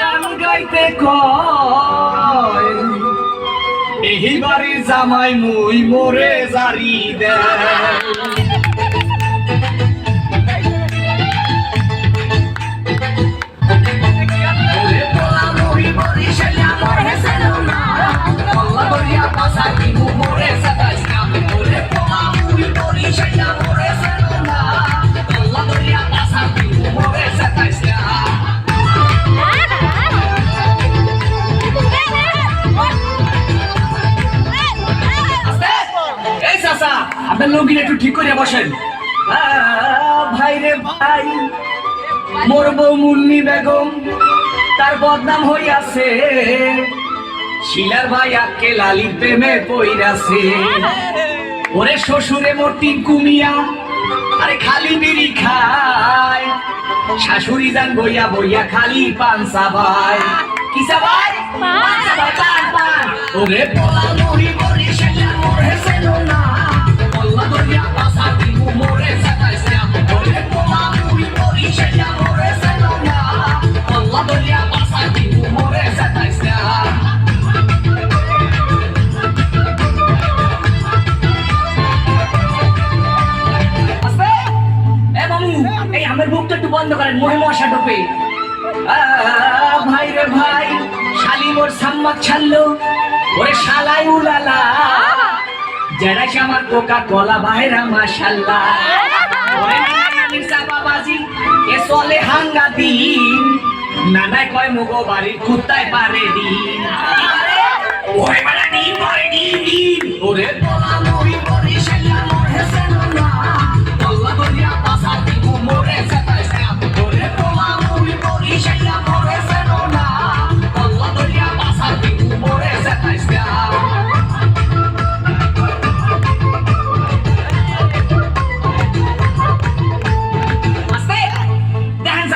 গান গাইতে কয়। এই বাড়ির জামাই মুই মোরে জারি দেয়। আপনার লুঙ্গিটা একটু ঠিক করে বসেন। ভাই রে ভাই মোর বউ মুন্নি বেগম তার বদনাম হইয়াছে। শিলার ভাই আকে লালির প্রেমে পইরাছে। ওরে শ্বশুরে মোটি কুমিয়া আরে খালি বিড়ি খায়। শাশুড়ি যান বইয়া বইয়া খালি পান সাবাই কি সাবাই পান সাবাই পান পান। ওরে পোলা মুড়ি করেন মহে মশা ঢোকে ভাই রে ভাই শালি মোর সাম্মাক ছাড়লো ওরে শালাই উলালা। যারা সে আমার কোকা কলা বাহেরা মাশাল্লাহ। ওরে এ চলে হাঙ্গা দিন। নানায় কয় মুগো বাড়ির কুত্তায় পারে দিন। ওরে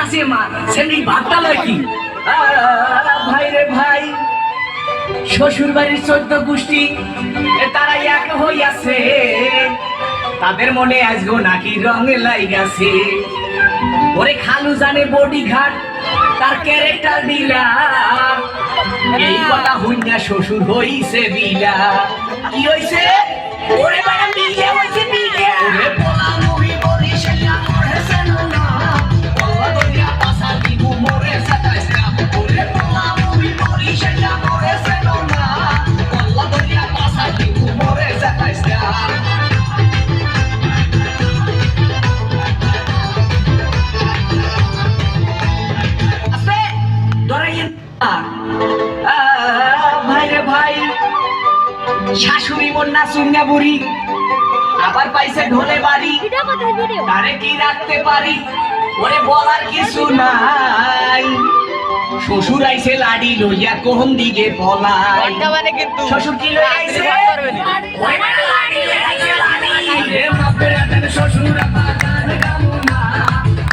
চাষি মা। সেমনি ভাতটা লয় কি? ভাই রে ভাই শ্বশুর বাড়ির চোদ্দ গোষ্ঠী তারা এক হইয়াছে। তাদের মনে আজগো নাকি রং লাইগাছে। ওরে খালু জানে বডি ঘাট তার ক্যারেক্টার দিলা। এই কথা হইনা শ্বশুর হইছে বিলা। কি হইছে? ওরে বাড়া বিলে হইছে বিলে। শাশুড়ি বন্যা সুঙ্গা বুড়ি। আবার পাইছে ঢোলে বাড়ি। তারে কি রাখতে পারি? ওরে বলার কিছু নাই। শ্বশুর আইছে লাডি লইয়া কোন দিকে পলাই। কিন্তু শ্বশুর কি আইছে? শ্বশুর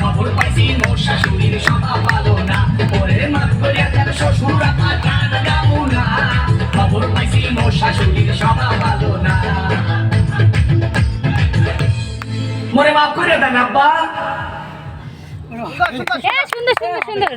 খবর পাইছি মোর শাশুড়ির সভা ভালো না। ওরে মাপ করে হাতের শ্বশুর মোরে মাফ করে দেন আব্বা। সুন্দর সুন্দর সুন্দর।